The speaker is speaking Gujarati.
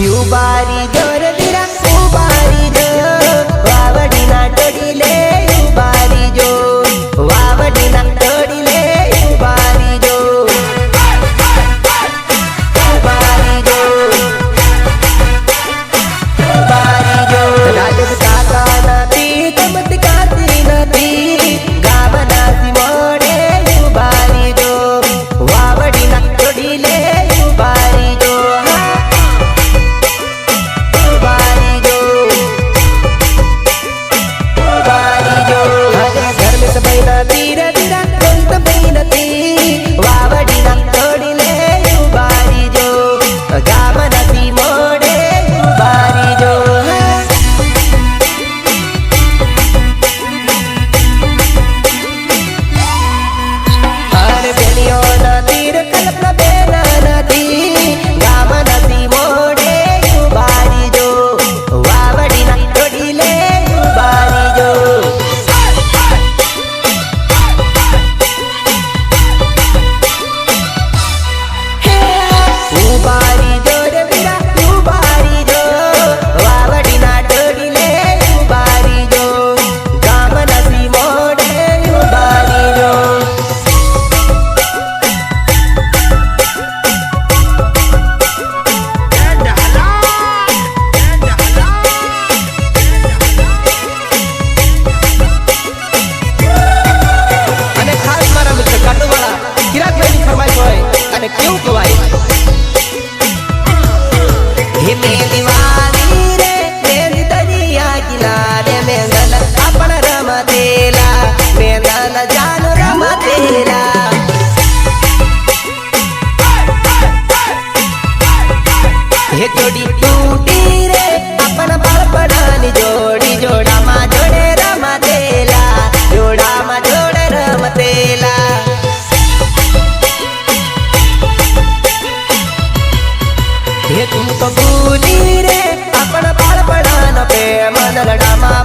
You body the sabe હે તું તો ભૂલી રે. આપણ બાળપણાના પ્રેમ નરડામાં